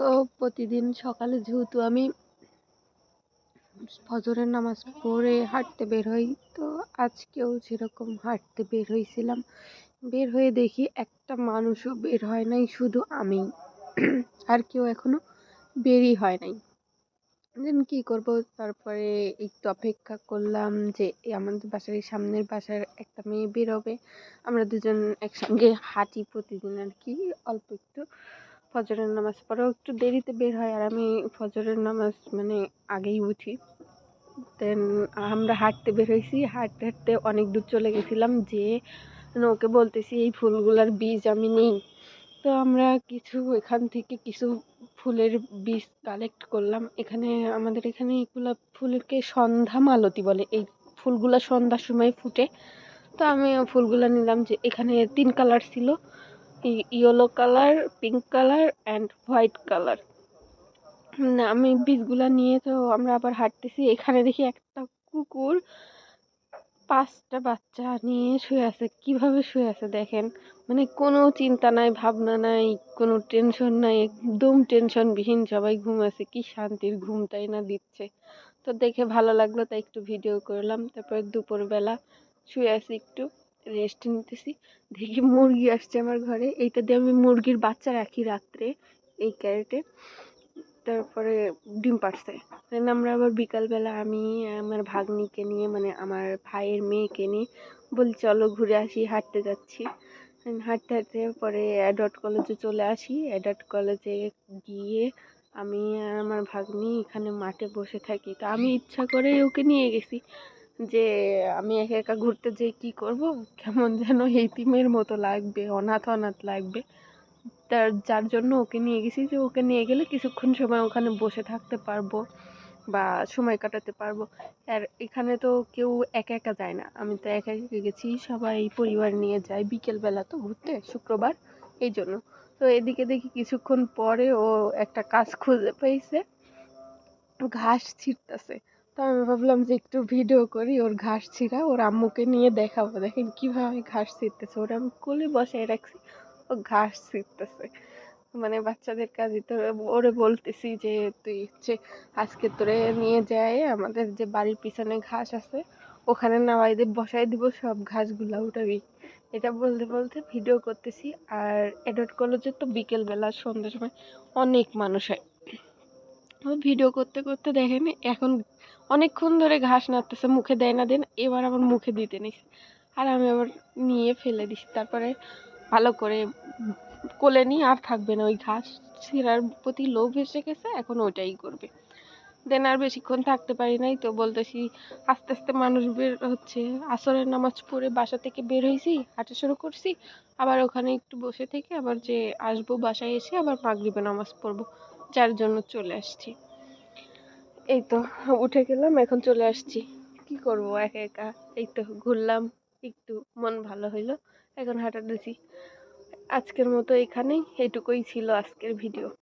তো প্রতিদিন সকালে যেহেতু আমি ফজরের নামাজ পড়ে হাঁটতে বের হই, তো আজকেও সেরকম হাঁটতে বের হয়েছিলাম বের হয়ে দেখি একটা মানুষও বের হয় নাই, শুধু আমি। আর কেউ এখনও বেরই হয় নাই। দেন কী করব? তারপরে একটু অপেক্ষা করলাম যে আমাদের বাসার এই সামনের বাসার একটা মেয়ে বেরোবে। আমরা দুজন একসঙ্গে হাঁটি প্রতিদিন আর কি, অল্প একটু। ফজরের নামাজ পড়েও একটু দেরিতে বের হয় আর আমি ফজরের নামাজ মানে আগেই উঠি। দেন আমরা হাঁটতে বের হয়েছি, হাঁটতে হাঁটতে অনেক দূর চলে গেছিলাম যে ওকে বলতেছি, এই ফুলগুলার বীজ আমি নিই। তো আমরা কিছু এখান থেকে কিছু ফুলের বীজ কালেক্ট করলাম। এখানে আমাদের এখানে এগুলো ফুলকে সন্ধ্যা মালতী বলে। এই ফুলগুলো সন্ধ্যার সময় ফুটে। তো আমি ফুলগুলো নিলাম যে এখানে তিন কালার ছিল। Yellow colour pink colour and white colour আমি বীজগুলো নিয়ে তো আমরা আবার হাঁটতেছি। এখানে দেখি একটা কুকুর পাঁচটা বাচ্চা নিয়ে শুয়ে আছে। কীভাবে শুয়ে আছে দেখেন? মানে কোনো চিন্তা নাই, ভাবনা নাই, কোনো টেনশন নাই, একদম টেনশনবিহীন সবাই ঘুম আছে। কি শান্তির ঘুম তাই না দিচ্ছে। তো দেখে ভালো লাগল, তাই একটু ভিডিও করলাম। তারপরে দুপুরবেলা শুয়ে আছি একটু। রেস্ট নিতেছি। দেখি মুরগি আসছে আমার ঘরে। এইটা দিয়ে আমি মুরগির বাচ্চা রাখি রাত্রে এই ক্যারেটে। তারপরে ডিম পাড়ছে। দেন আমরা আবার বিকালবেলা আমি, আমার ভাগ্নিকে নিয়ে মানে আমার ভাইয়ের মেয়েকে নিয়ে বলি, চলো ঘুরে আসি, হাঁটতে যাচ্ছি। হাঁটতে হাঁটতে পরে অ্যাডট কলেজে চলে আসি। অ্যাডট কলেজে গিয়ে আমি আর আমার ভাগ্নি এখানে মাঠে বসে থাকি। তো আমি ইচ্ছা করে ওকে নিয়ে গেছি। যে আমি একা একা ঘুরতে যেয়ে কী করব? কেমন যেন হেতিমের মতো লাগবে, অনাথ অনাথ লাগবে। তার, যার জন্য ওকে নিয়ে গেছি যে ওকে নিয়ে গেলে কিছুক্ষণ সময় ওখানে বসে থাকতে পারব বা সময় কাটাতে পারব। আর এখানে তো কেউ একা একা যায় না। আমি তো একা একা গেছি, সবাই পরিবার নিয়ে যায় বিকেলবেলা তো ঘুরতে, শুক্রবার, এই জন্য। তো এদিকে দেখি কিছুক্ষণ পরে ও একটা কাজ খুঁজে পেয়েছে ঘাস ছিঁড়তেছে তো আমি ভাবলাম যে একটু ভিডিও করি, ওর ঘাস ছিঁড়া, ওর আম্মুকে নিয়ে দেখাবো। দেখেন কীভাবে ঘাস ছিঁড়তেছে। ওরা আমি কোলে বসায় রাখছি, ও ঘাস ছিঁড়তেছে। মানে বাচ্চাদের কাজই তো ওরে বলতেছি যে, তুই হচ্ছে আজকে তোরে নিয়ে যায়, আমাদের যে বাড়ির পিছনে ঘাস আছে, ওখানে নামাই দিয়ে বসাই দিব, সব ঘাসগুলা উঠাবি এটা বলতে বলতে ভিডিও করতেছি, আর এডট কলেজে তো বিকেলবেলা সন্ধ্যার সময় অনেক মানুষ হয় ভিডিও করতে করতে দেখেন, এখন অনেকক্ষণ ধরে ঘাস নাড়তেছে, মুখে দেয় না, দেন এবার আবার মুখে দিতে নিছে। আর আমি আবার নিয়ে ফেলে দিছি, তারপরে ভালো করে কোলে নিয়ে আর থাকবে না, ওই ঘাস ছেঁড়ার প্রতি লোভ এসে গেছে, এখন ওইটাই করবে। দেন আর বেশিক্ষণ থাকতে পারি নাই, তো বলতেছি আস্তে আস্তে মানুষ বের হচ্ছে। আসরের নামাজ পড়ে বাসা থেকে বের হয়েছি, হাঁটা শুরু করছি, আবার ওখানে একটু বসে থেকে আবার যে আসব বাসায় এসে আবার মাগরিবে নামাজ পড়ব। যার জন্য চলে আসছি। এই তো, উঠে গেলাম, এখন চলে আসছি। কি করব, একা একা? এই তো ঘুরলাম, একটু মন ভালো হইল, এখন হাঁটা দিছি। আজকের মতো এখানেই এটুকুই ছিল আজকের ভিডিও।